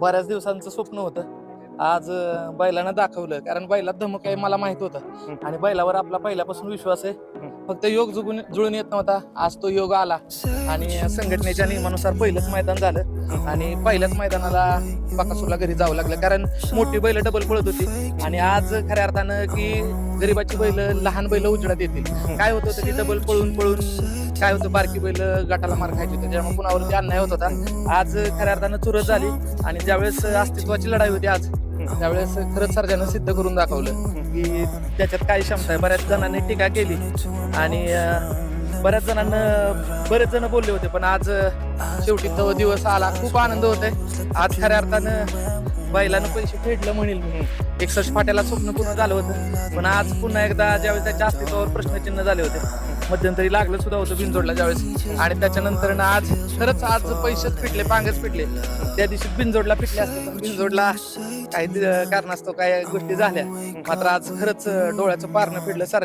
बऱ्याच दिवसांचं स्वप्न होतं. आज बैलानं दाखवलं. कारण बैलात धमक आहे मला माहीत होतं. आणि बैलावर आपला पहिल्यापासून विश्वास आहे. फक्त योग जुगून जुळून येत नव्हता. आज तो योग आला. आणि संघटनेच्या नियमानुसार पहिलंच मैदान झालं. आणि पहिल्याच मैदानाला बाकासूरला घरी जावं लागलं. कारण मोठी बैल डबल पळत होती. आणि आज खऱ्या अर्थानं की गरीबाची बैल लहान बैल उजडात येतील. काय होत होतं की डबल पळून पळून काय होतं बारकी बैल गटाला मार खायची होती त्यामुळे कुणावरती अन्याय होत होता. आज खऱ्या अर्थानं चुरत झाली आणि ज्यावेळेस अस्तित्वाची लढाई होती आज त्यावेळेस खरंच सर्जानं सिद्ध करून दाखवलं की त्याच्यात काय क्षमता आहे. बऱ्याच जणांनी टीका केली आणि बऱ्याच जणांना बरेच जण बोलले होते पण आज शेवटी तो दिवस आला. खूप आनंद होतोय. आज खऱ्या अर्थानं बैलानं पैसे फेडलं म्हणेल मी. एकसष्ट फाट्याला स्वप्न पूर्ण झालं होतं. पण आज पुन्हा एकदा ज्यावेळेस त्याच्या अस्तित्वावर प्रश्नचिन्ह झाले होते मध्यंतरी लागलं सुद्धा होतं बिनजोडला ज्यावेळेस. आणि त्याच्यानंतर ना आज खरंच आज पैसेच पिटले पांगच फिटले. त्या दिवशी बिंजोडला पिटले असते पण काही कारणास्तव काय गोष्टी झाल्या. मात्र आज खरंच डोळ्याचं पारणं फिडलं सर